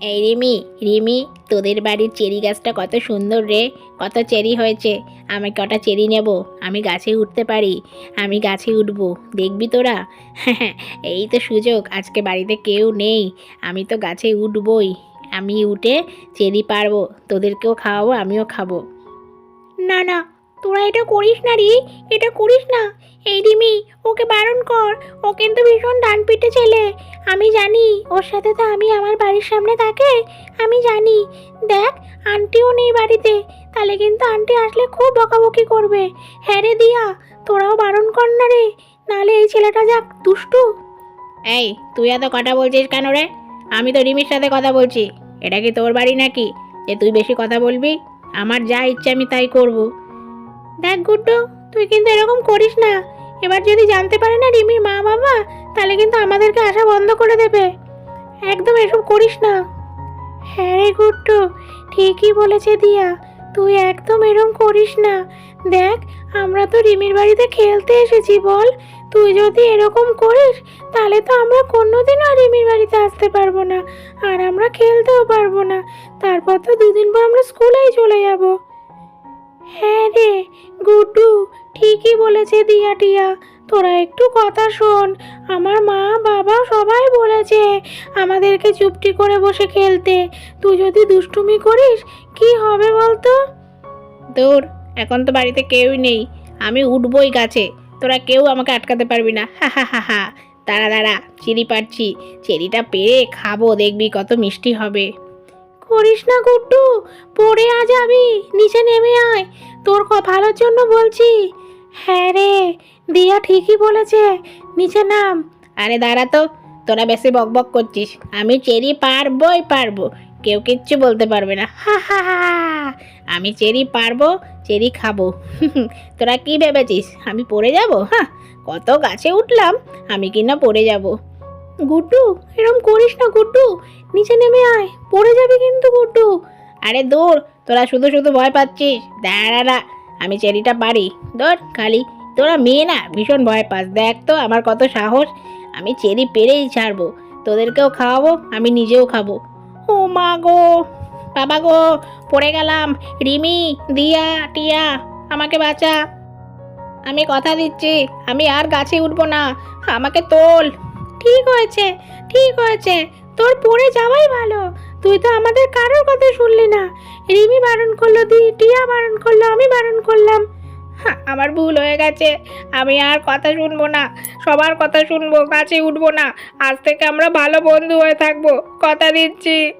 এই রিমি রিমি, তোদের বাড়ির চেরি গাছটা কত সুন্দর রে, কত চেরি হয়েছে। আমি কটা চেরি নেব, আমি গাছে উঠতে পারি, আমি গাছে উঠব, দেখবি তোরা? এই তো সুযোগ, আজকে বাড়িতে কেউ নেই, আমি তো গাছে উঠবই, আমি উঠে চেরি পারব, তোদেরকেও খাওয়াবো, আমিও খাব। না না তোরা এটা করিস না রে, এটা করিস না। এই রিমি, ওকে বারণ কর, ও কিন্তু ভীষণ ডান পিটে ছেলে। আমি জানি, ওর সাথে তো আমি আমার বাড়ির সামনে থাকে, আমি জানি। দেখ, আন্টিও নেই বাড়িতে, তাহলে কিন্তু আন্টি আসলে খুব বকাবকি করবে। হ্যাঁ রে দিয়া, তোরাও বারণ কর না রে, নাহলে এই ছেলেটা যাক দুষ্টু। এই, তুই এত কথা বলছিস কেন রে? আমি তো রিমির সাথে কথা বলছি, এটা কি তোর বাড়ি নাকি? যে তুই বেশি কথা বলবি? আমার যা ইচ্ছে আমি তাই করব। দেখ গুড্ডু, তুই কিন্তু এরকম করিস না। এবার যদি জানতে পারে না রিমির মা বাবা, তাহলে কিন্তু আমাদেরকে আসা বন্ধ করে দেবে। একদম এসব করিস না। হ্যাঁ রে গুড্ডু, ঠিকই বলেছে দিয়া। তুই একদম এরম করিস না। দেখ, আমরা তো রিমির বাড়িতে খেলতে এসেছি, বল। তুই যদি এরকম করিস, তাহলে তো আমরা কোনোদিনও আর রিমির বাড়িতে আসতে পারব না। আর আমরা খেলতেও পারব না। তারপর তো দুদিন পর আমরা স্কুলেই চলে যাব। বলেছে দিয়া টিয়া। তোরা একটু কথা শোন। আমার মা বাবা সবাই বলেছে আমাদেরকে চুপটি করে বসে খেলতে। তুই যদি দুষ্টুমি করিস কি হবে বলতো? তোর এখন তো বাড়িতে কেউই নেই। আমি উঠবই গাছে। তোরা কেউ আমাকে আটকাতে পারবি না। হা হা হা হা। দাঁড়া দাঁড়া চিড়ি পাচ্ছি চেরিটা পেরে খাব দেখবি কত মিষ্টি হবে। করিস না গুড্ডু পড়ে আ যাবি নিচে নেমে আয়। তোর ভালোর জন্য বলছি। হ্যাঁ রে, দিয়া ঠিকই বলেছে। নিচে নাম। আরে দাঁড়া তো, তোরা বেশি বকবক করছিস। আমি চেরি পারবই পারব, কেউ কিচ্ছু বলতে পারবে না। হা হা হা আমি চেরি পারব, চেরি খাব। তোরা কি ভেবেছিস, আমি পড়ে যাব? হ্যাঁ কত গাছে উঠলাম, আমি কি না পড়ে যাব। গুড্ডু, এরম করিস না গুড্ডু। নিচে নেমে আয়, পড়ে যাবি কিন্তু গুড্ডু। আরে দূর, তোরা শুধু শুধু ভয় পাচ্ছিস। দাঁড়া। আমি চেরিটা পারি। ধর, খালি তোরা মেয়ে না, ভীষণ ভয় পাস। দেখ তো, আমার কত সাহস। আমি চেরি পেরেই ছাড়বো। তোদেরকেও খাওয়াবো, আমি নিজেও খাব। ও মা গো, বাবা গো, পড়ে গেলাম। রিমি, দিয়া, টিয়া, আমাকে বাঁচা। আমি কথা দিচ্ছি, আমি আর গাছে উঠবো না। আমাকে তোল। ঠিক হয়েছে ঠিক হয়েছে। তোর পড়ে যাওয়াই ভালো। তুই তো আমাদের কারোর কথা শুনলি না। রিমি বারণ করল, দি, টিয়া বারণ করল। আমি বারণ করলাম। আমার ভুল হয়ে গেছে। আমি আর কথা শুনব না। সবার কথা শুনব, কাছে উঠবো না। আজ থেকে আমরা ভালো বন্ধু হয়ে থাকব। কথা দিচ্ছি।